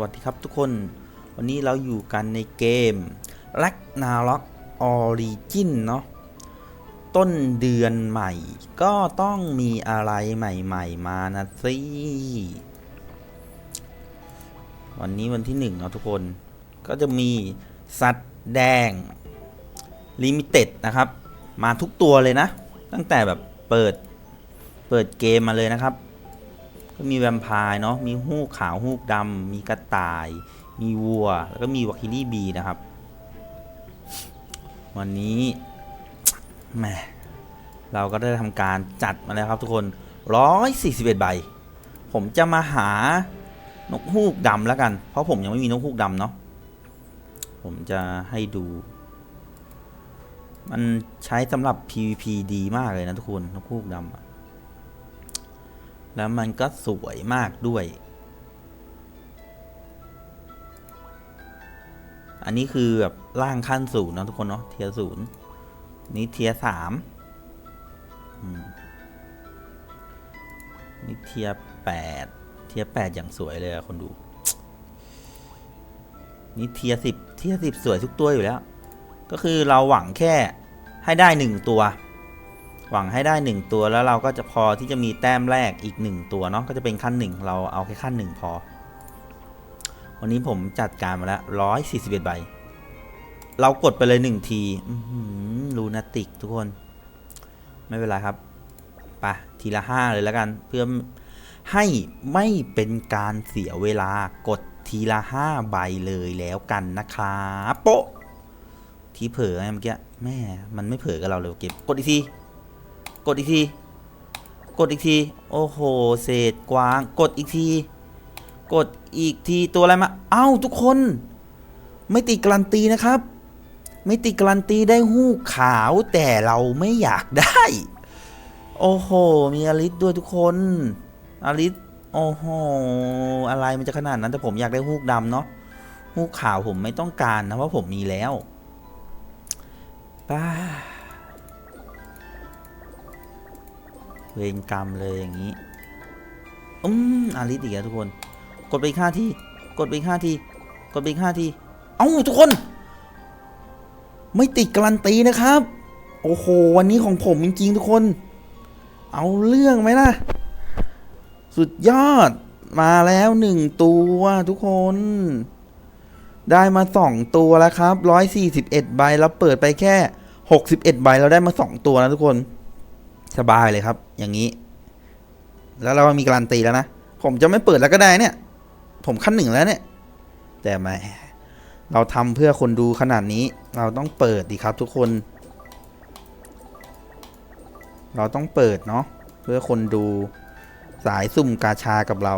วัสดีครับทุกคน วันนี้เราอยู่กันในเกม r a g n a r o k Origin เนาะต้นเดือนใหม่ ก็ต้องมีอะไรใหม่ ๆ มานะสิวันนี้วันที่หนึ่งเนาะทุกคน ก็จะมีสัตว์แดงลิมิเต็ดนะครับ มาทุกตัวเลยนะ ตั้งแต่แบบเปิดเปิดเกมมาเลยนะครับ ก็มีแวมไพร์เนาะมีฮูกขาวฮูกดำมีกระต่าย มีวัว แล้วก็มีวาคิลี่บีนะครับ วันนี้แหมเราก็ได้ทำการจัดมาแล้วครับทุกคน 141 ใบ ผมจะมาหานกฮูกดำแล้วกัน เพราะผมยังไม่มีนกฮูกดำเนาะผมจะให้ดู มันใช้สำหรับ PVP ดีมากเลยนะทุกคนนกฮูกดำอะ แล้วมันก็สวยมากด้วย อันนี้คือแบบล่างขั้นศูนย์นะทุกคนเนาะเทียศูนย์นี่เทียสามอืมนี่เทียแปดเทียแปดอย่างสวยเลยอะคนดู นี่เทียสิบเทียสิบสวยทุกตัวอยู่แล้ว ก็คือเราหวังแค่ให้ได้หนึ่งตัว หวังให้ได้ 1 ตัวแล้วเราก็จะพอที่จะมีแต้มแรกอีก 1 ตัวเนาะก็จะเป็นขั้น 1 เราเอาแค่ขั้น 1 พอ วันนี้ผมจัดการมาแล้ว141ใบ เรากดไปเลย1ทีลูนาติกทุกคน ไม่เป็นไรครับไปะทีละ5เลยแล้วกัน เพื่อให้ไม่เป็นการเสียเวลากดทีละ5ใบเลยแล้วกันนะครับโปะที่เผลอไงเมื่อกี้แม่มันไม่เผลอกับเราเลยเก็บกดอีกที กดอีกที กดอีกที โอ้โห เศษกวาง กดอีกที กดอีกทีตัวอะไรมา เอ้าทุกคน ไม่ติดการันตีนะครับ ไม่ติดการันตีได้หู้ขาวแต่เราไม่อยากได้ โอ้โห มีอลิสด้วยทุกคน อลิส โอ้โห อะไรมันจะขนาดนั้นแต่ผมอยากได้ฮูกดำเนาะฮูกขาวผมไม่ต้องการนะเพราะผมมีแล้วป้า เวรกรรมเลยอย่างนี้ อืมอาริสอีกแล้วทุกคน กดไปอีกห้าที กดไปอีกห้าที กดไปอีกห้าที เอ้าทุกคน ไม่ติดการันตีนะครับ โอ้โห วันนี้ของผมจริงๆทุกคน เอาเรื่องไหมล่ะ สุดยอด มาแล้วหนึ่งตัวทุกคน ได้มาสองตัวแล้วครับร้อยสี่สิบเอ็ดใบ แล้วเปิดไปแค่หกสิบเอ็ดใบ เราได้มาสองตัวนะทุกคน สบายเลยครับ อย่างนี้ แล้วเรามีการันตีแล้วนะ ผมจะไม่เปิดแล้วก็ได้เนี่ย ผมขั้นหนึ่งแล้วเนี่ย แต่ไม่เราทำเพื่อคนดูขนาดนี้ เราต้องเปิดดีครับทุกคน เราต้องเปิดเนาะเพื่อคนดูสายซุ่มกาชากับเรา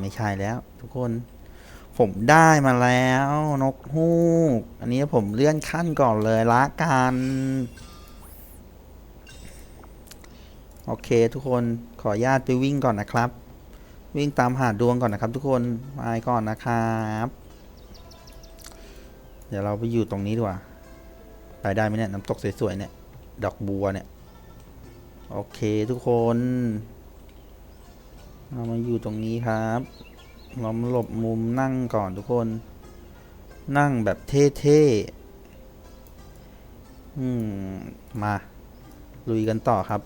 ไม่ใช่แล้ว ทุกคน ผมได้มาแล้ว นกฮูก อันนี้ผมเลื่อนขั้นก่อนเลยละกัน โอเค ทุกคนขออนุญาตไปวิ่งก่อนนะครับ วิ่งตามหาดวงก่อนนะครับ ทุกคนมาก่อนนะครับ เดี๋ยวเราไปอยู่ตรงนี้ดีกว่า ไปได้ไหมเนี่ยน้ำตกสวยๆเนี่ย ดอกบัวเนี่ย โอเคทุกคนเรามาอยู่ตรงนี้ครับเรามาหลบมุมนั่งก่อนทุกคน นั่งแบบเท่ๆอืม มา ลุยกันต่อครับ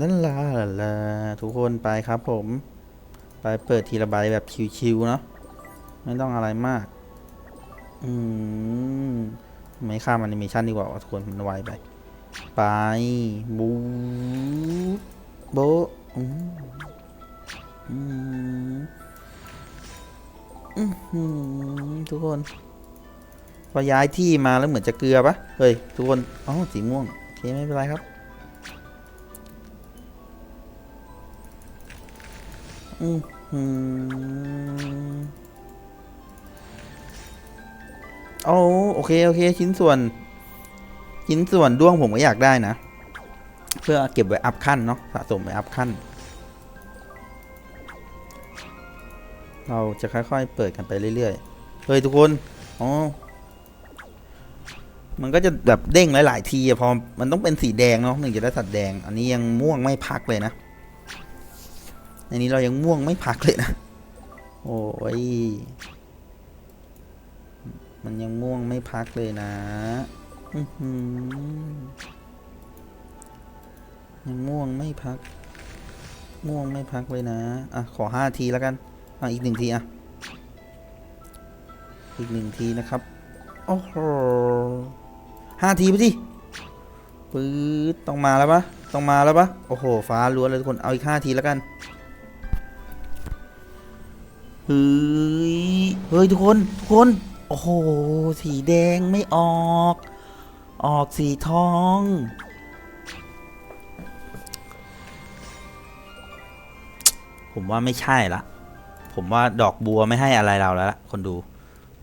นั่นล่ะล่ะทุกคนไปครับผม ไปเปิดทีละใบแบบชิวๆเนาะไม่ต้องอะไรมาก อืม ไม่ข้ามแอนิเมชันดีกว่าทุกคนมันไวไป ไป บูโบะอืมอืมอื้อหือทุกคนพอย้ายที่มาแล้วเหมือนจะเกลือปะเฮ้ย ทุกคนอ๋อสีม่วง โอเค ไม่เป็นไรครับ โอ้โอเค โอเค ชิ้นส่วน ชิ้นส่วนด้วงผมก็อยากได้นะ เพื่อเก็บไว้อัพขั้นเนาะสะสมไว้อัพขั้น เราจะค่อยๆ เปิดกันไปเรื่อยๆ เฮ้ย ทุกคนอ๋อมันก็จะแบบเด้งหลาย ๆ ทีอะพอมันต้องเป็นสีแดงเนาะหนึ่งจะได้สัตว์แดง อันนี้ยังม่วงไม่พักเลยนะ ในนี้เรายังม่วงไม่พักเลยนะ โอ้ย มันยังม่วงไม่พักเลยนะยังม่วงไม่พัก ม่วงไม่พักเลยนะ อะ ขอห้าทีแล้วกัน อะ อีกหนึ่งทีอะ อีกหนึ่งทีนะครับ โอ้โหห้าทีไปดิปื๊ดต้องมาแล้วปะต้องมาแล้วปะโอ้โห ฟ้าล้วนเลยทุกคน เอาอีกห้าทีแล้วกัน เฮ้ยเฮ้ยทุกคนทุกคน โอ้โห สีแดงไม่ออก ออกสีทอง ผมว่าไม่ใช่ละ ผมว่าดอกบัวไม่ให้อะไรเราแล้วละคนดู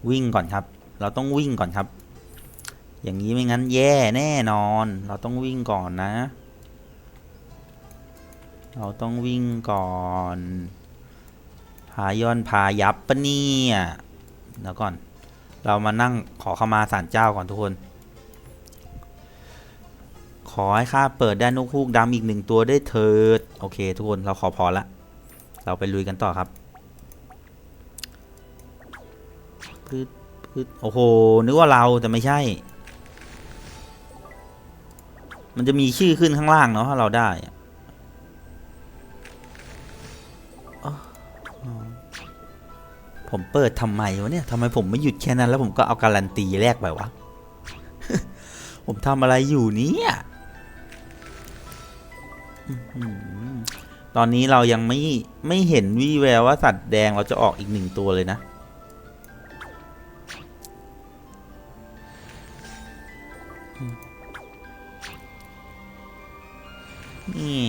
วิ่งก่อนครับ เราต้องวิ่งก่อนครับ อย่างนี้ไม่งั้นแย่แน่นอน เราต้องวิ่งก่อนนะ เราต้องวิ่งก่อน พาย้อนพายับปะเนี่ยเดี๋ยวก่อน เรามานั่งขอเข้ามาศาลเจ้าก่อนทุกคน ขอให้ข้าเปิดได้นกฮูกดำอีกหนึ่งตัวได้เถิด โอเค ทุกคนเราขอพอละ เราไปลุยกันต่อครับพืดพืดโอ้โห นึกว่าเราแต่ไม่ใช่ มันจะมีชื่อขึ้นข้างล่างเนาะถ้าเราได้ ผมเปิดทำไมวะเนี่ยทำไมผมไม่หยุดแค่นั้น แล้วผมก็เอาการันตีแรกไปวะ ผมทำอะไรอยู่เนี่ยตอนนี้เรายังไม่ไม่เห็นวี่แววว่าสัตว์แดงเราจะออกอีกหนึ่งตัวเลยนะ นี่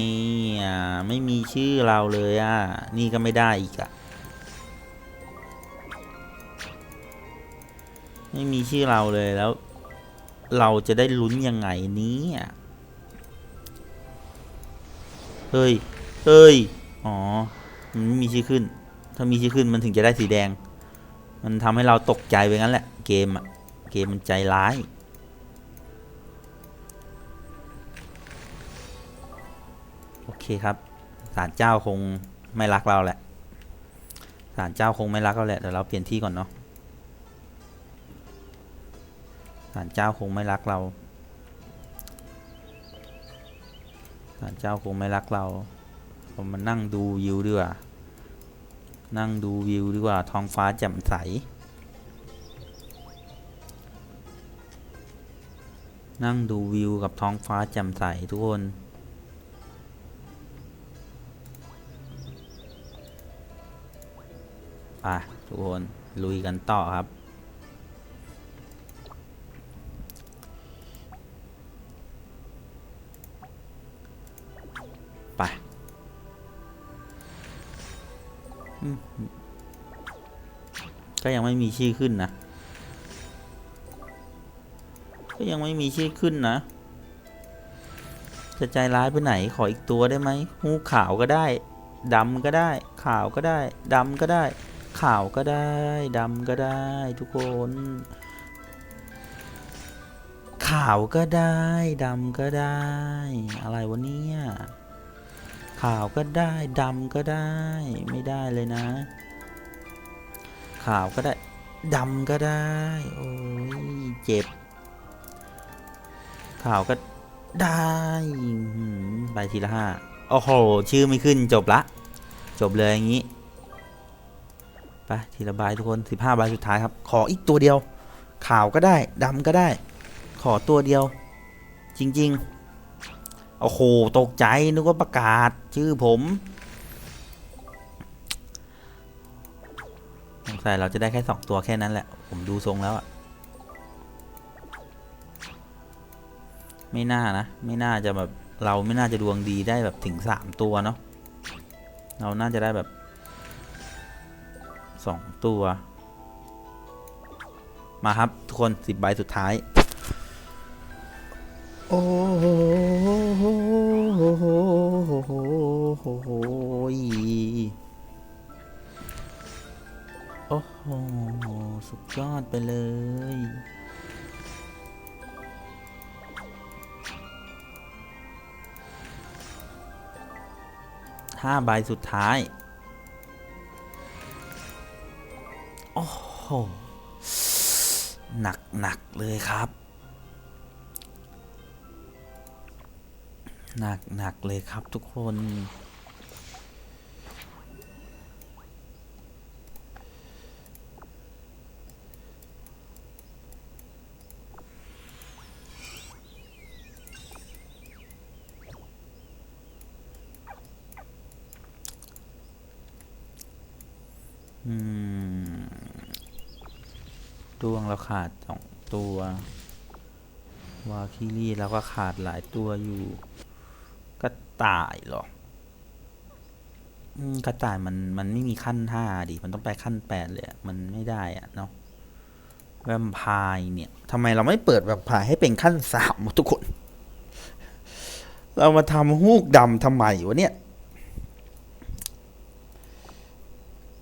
ไม่มีชื่อเราเลยอะ นี่ก็ไม่ได้อีกอะ ไม่มีชื่อเราเลยแล้ว เราจะได้ลุ้นยังไงนี้เฮ้ย เฮ้ย อ๋อ มันไม่มีชื่อขึ้น ถ้ามีชื่อขึ้นมันถึงจะได้สีแดง มันทำให้เราตกใจไปงั้นแหละ เกมอะเกมมันใจร้าย โอเคครับศาลเจ้าคงไม่รักเราแหละศาลเจ้าคงไม่รักเราแหละ เดี๋ยวเราเปลี่ยนที่ก่อนเนาะ ศาลเจ้าคงไม่รักเราศาลเจ้าคงไม่รักเราผมมานั่งดูวิวดีกว่า นั่งดูวิวดีกว่า ท้องฟ้าแจ่มใส นั่งดูวิวกับท้องฟ้าแจ่มใสทุกคน ไปทุกคน ลุยกันต่อครับ ก็ยังไม่มีชื่อขึ้นนะ ก็ยังไม่มีชื่อขึ้นนะ จะใจร้ายไปไหน ขออีกตัวได้ไหมหูขาวก็ได้ดำก็ได้ ขาวก็ได้ดำก็ได้ ขาวก็ได้ดำก็ได้ ทุกคน ขาวก็ได้ดำก็ได้ อะไรวะเนี่ย ขาวก็ได้ดำก็ได้ไม่ได้เลยนะ ขาวก็ได้ดำก็ได้ โอ้ยเจ็บ ขาวก็ได้ไปทีละห้าโอ้โห ชื่อไม่ขึ้นจบละ จบเลยอย่างนี้ ไปทีละใบทุกคนสิบห้าใบสุดท้ายครับ ขออีกตัวเดียว ขาวก็ได้ดำก็ได้ ขอตัวเดียว จริง ๆ โอ้โหตกใจนึกว่าประกาศชื่อผมสงสัยเราจะได้แค่สองตัวแค่นั้นแหละ ผมดูทรงแล้วอะไม่น่านะ ไม่น่าจะแบบเราไม่น่าจะดวงดีได้แบบถึงสามตัวเนาะเราน่าจะได้แบบสองตัว มาครับ ทุกคนสิบใบสุดท้าย โอ้โหโอ้โห สุดยอดไปเลย ห้าใบสุดท้าย โอ้โห หนักหนักเลยครับ หนักหนักเลยครับทุกคน อืมดวงเราขาดสองตัววาคิรี่เราก็ขาดหลายตัวอยู่ ต่ายเหรอ อืมกระต่ายมันมันไม่มีขั้นห้าดิ มันต้องไปขั้นแปดเลยอะมันไม่ได้อะเนาะแวมไพร์เนี่ยทำไมเราไม่เปิดแวมไพร์ให้เป็นขั้นสามวะทุกคน เรามาทำฮูกดำทำไมวะเนี่ย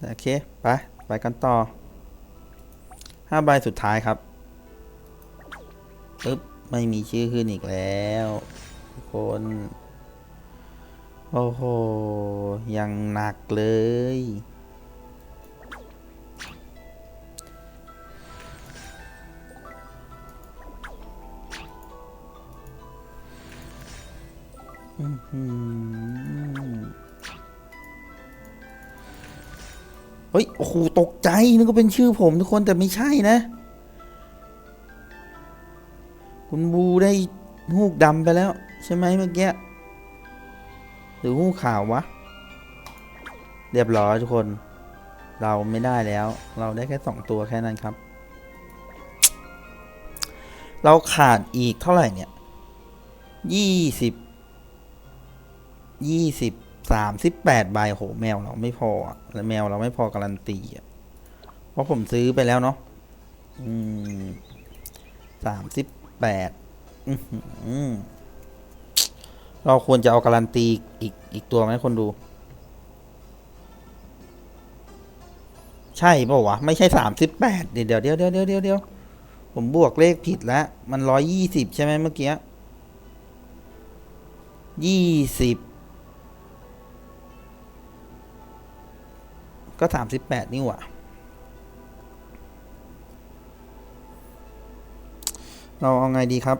โอเค ไป ไปกันต่อห้าใบสุดท้ายครับปึ๊บ ไม่มีชื่อขึ้นอีกแล้ว ทุกคน โอ้โห ยังหนักเลย อือหือเฮ้ย โอ้โห ตกใจ นึกว่าเป็นชื่อผมทุกคน แต่ไม่ใช่นะ คุณบูได้หูกดำไปแล้ว ใช่ไหมเมื่อกี้ รือหูกขาววะ เรียบร้อยทุกคน เราไม่ได้แล้ว เราได้แค่สองตัวแค่นั้นครับ เราขาดอีกเท่าไหร่เนี่ยยี่สิบยี่สิบสามสิบแปดใบโหแมวเราไม่พอแล้วแมวเราไม่พอการันตีอะเพราะผมซื้อไปแล้วเนาะสามสิบแปดอื้อหือ เราควรจะเอาการันตีอีกอีกตัวไหมคนดู ใช่เปล่าวะ ไม่ใช่สามสิบแปดเดี๋ยวเดี๋ยวเดี๋ยวเดี๋ยวเดี๋ยวเดี๋ยวผมบวกเลขผิดแล้ว มันร้อยยี่สิบใช่ไหมเมื่อกี้ยี่สิบก็สามสิบแปดนี่หว่าเราเอาไงดีครับ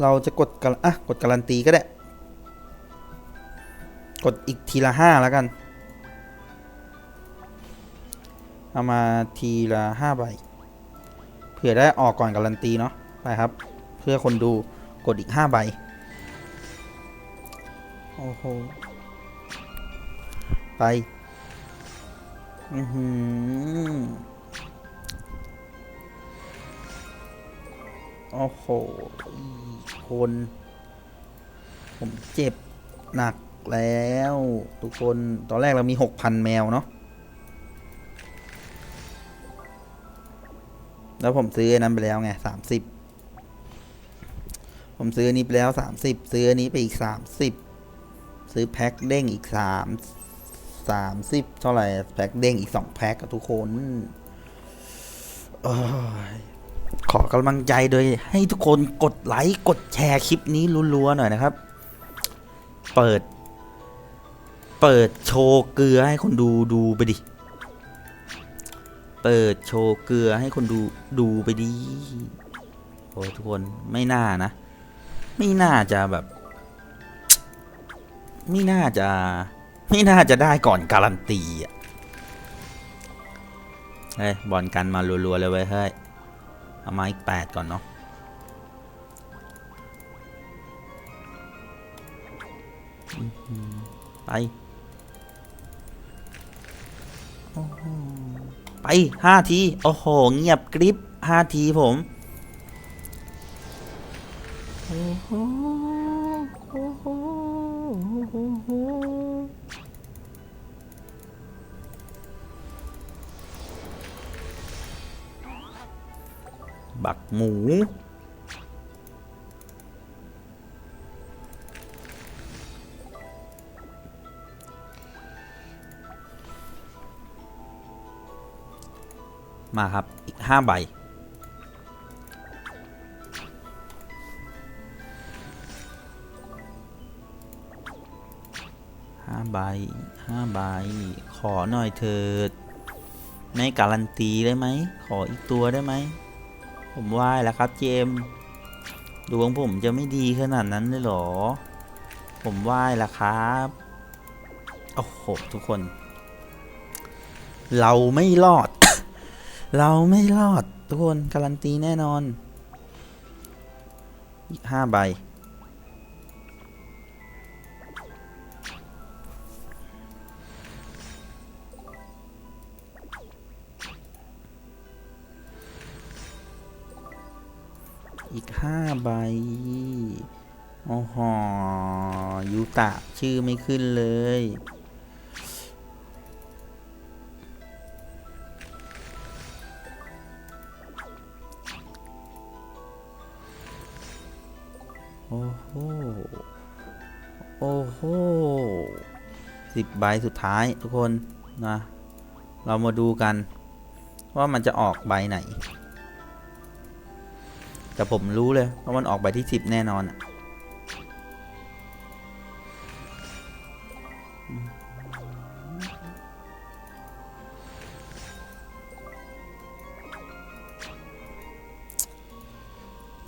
เราจะกดกันอะกดการันตีก็ได้ กดอีกทีละห้าแล้วกัน เอามาทีละห้าใบ เผื่อได้ออกก่อนการันตีเนาะ ไปครับ เพื่อคนดูกดอีกห้าใบ โอ้โห ไป อือหือ โอ้โหคน ผมเจ็บหนักแล้ว ทุกคนตอนแรกเรามีหกพันแมว เนาะแล้วผมซื้อนั้นไปแล้วไงสามสิบผมซื้อนี้ไปแล้วสามสิบซื้อนี้ไปอีกสามสิบซื้อแพ็คเด้งอีกสามสามสิบเท่าไหร่แพ็คเด้งอีกสองแพ็คอะทุกคนเอ้ย ขอกำลังใจโดยให้ทุกคนกดไลค์กดแชร์คลิปนี้รัวๆหน่อยนะครับ เปิด เปิดโชว์เกลือให้คนดูดูไปดิ เปิดโชว์เกลือให้คนดูดูไปดิ โอ้ทุกคนไม่น่านะ ไม่น่าจะแบบ ไม่น่าจะ ไม่น่าจะได้ก่อนการันตีอะ เฮ้ยบอลกันมารัวๆเลยเว้ยเฮ้ย เอามาอีกแปดก่อนเนาะไป ไปห้าที โอ้โห เงียบกริบห้าทีผม โอ้โหโอ้โห บักหมู มาครับ อีกห้าใบหห้าใบห้าใบ ขอหน่อยเถิดไม่การันตีได้ไหม ขออีกตัวได้ไหม ผมว่ายแล้วครับเจมดวงผมจะไม่ดีขนาดนั้นเลยหรอ ผมว่ายแล้วครับโอ้โหทุกคน เราไม่รอด เราไม่รอด ทุกคน การันตีแน่นอนอีกห้าใบ ใบโอ้โหยูตะชื่อไม่ขึ้นเลย โอ้โห โอ้โหสิบใบสุดท้ายทุกคนนะ เรามาดูกัน ว่ามันจะออกใบไหน แต่ผมรู้เลยว่ามันออกใบที่สิบแน่นอน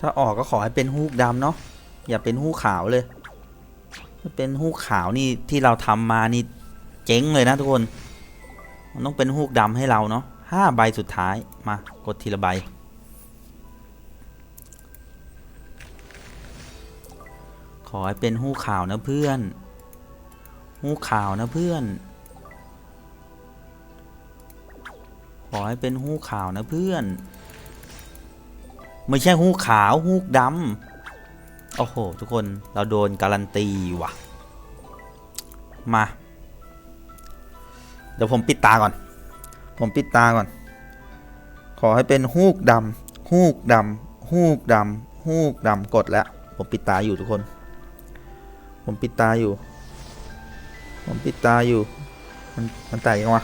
ถ้าออกก็ขอให้เป็นฮูกดำเนาะอย่าเป็นฮูกขาวเลยถ้าเป็นฮูกขาวนี่ที่เราทำมานี่เจ๊งเลยนะทุกคน มันต้องเป็นฮูกดำให้เราเนาะห้าใบสุดท้ายมากดทีละใบ อให้เป็นหู้ข่าวนะเพื่อน หู้ข่าวนะเพื่อน ขอให้เป็นหู้ข่าวนะเพื่อน ไม่ใช่หู้ขาวหู้ดำโอ้โห ทุกคนเราโดนการันตีว่ะ มา เดี๋ยวผมปิดตาก่อน ผมปิดตาก่อน ขอให้เป็นฮูกดำฮูกดำฮูกดำฮูกดำกดแล้วผมปิดตาอยู่ทุกคน ผมปิดตาอยู่ ผมปิดตาอยู่ มันมันแตกยังวะ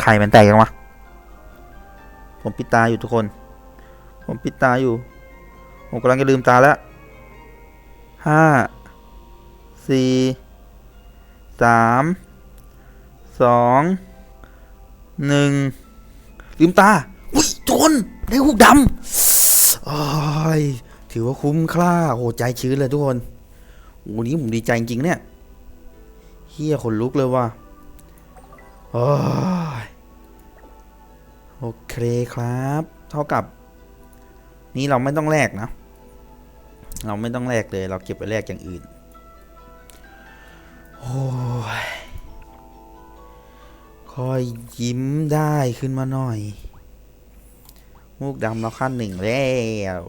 ไข่มันแตกยังวะผมปิดตาอยู่ทุกคน ผมปิดตาอยู่ ผมกำลังจะลืมตาแล้วห้าสี่สามสองหนึ่งลืมตาอุ้ยทุกคนได้หูกดำโอ้ยถือว่าคุ้มค่าโอ้ใจชื้นเลยทุกคน วันนี้ผมดีใจจริงเนี่ยเฮียขนลุกเลยว่ะโอ้ยโอเคครับ เท่ากับ นี่เราไม่ต้องแลกนะ เราไม่ต้องแลกเลย เราเก็บไปแลกอย่างอื่น โอ้ยค่อยยิ้มได้ขึ้นมาหน่อยมูกดำเราขั้นหนึ่งแล้ว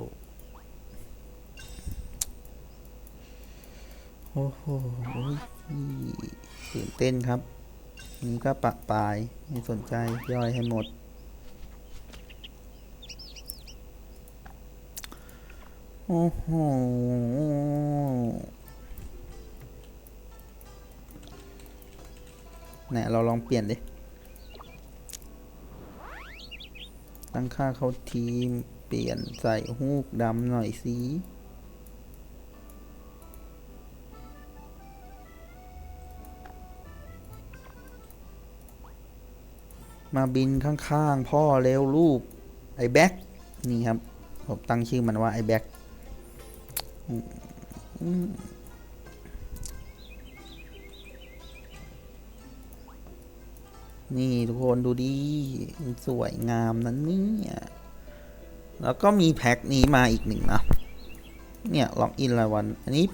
อ้โหตื่นเต้นครับ นี่ก็ปะปายไม่สนใจย่อยให้หมด โอ้โหไหนเราลองเปลี่ยนดิ ตั้งค่าเข้าทีม เปลี่ยนใส่ฮูกดำหน่อยสิ มาบินข้างๆ พ่อเร็วลูกไอ้แบ็กนี่ครับ ผมตั้งชื่อมันว่าไอ้แบ็กนี่ทุกคนดูดีสวยงามนั้นเนี่ยแล้วก็มีแพ็คนี้มาอีกหนึ่งนะ เนี่ยล็อกอินรายวัน อันนี้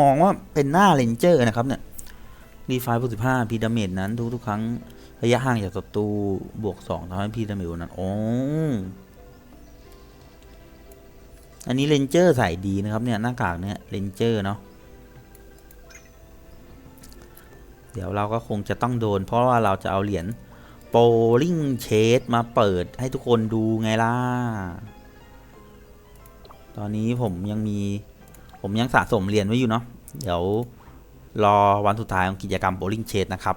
มองว่าเป็นหน้าเลนเจอร์นะครับเนี่ยรีไฟล์บวกสิบห้าพีดาเมจนั้นทุกๆครั้ง ระยะห่างจากศัตรูบวกสองทำให้พีดาเมจนั้นโอ้อันนี้เลนเจอร์ใส่ดีนะครับเนี่ยหน้ากากเนี่ยเลนเจอร์เนาะเดี๋ยวเราก็คงจะต้องโดน เพราะว่าเราจะเอาเหรียญโปลิงเชดมาเปิดให้ทุกคนดูไงล่ะ ตอนนี้ผมยังมีผมยังสะสมเหรียญไว้อยู่เนาะเดี๋ยวรอวันสุดท้ายของกิจกรรมโ o ลิงเชดนะครับ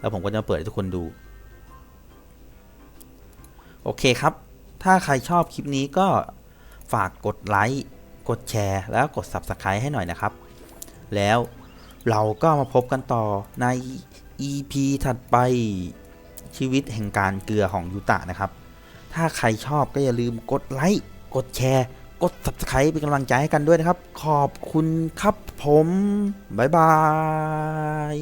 แล้วผมก็จะเปิดให้ทุกคนดู โอเคครับ ถ้าใครชอบคลิปนี้ก็ฝากกดไลค์กดแชร์แล้วกด Subscribe ให้หน่อยนะครับ แล้วเราก็มาพบกันต่อใน EP ถัดไปชีวิตแห่งการเกลือของยูตะนะครับ ถ้าใครชอบก็อย่าลืมกดไลค์กดแชร์กด subscribe เป็นกำลังใจให้กันด้วยนะครับ ขอบคุณครับผม บ๊ายบาย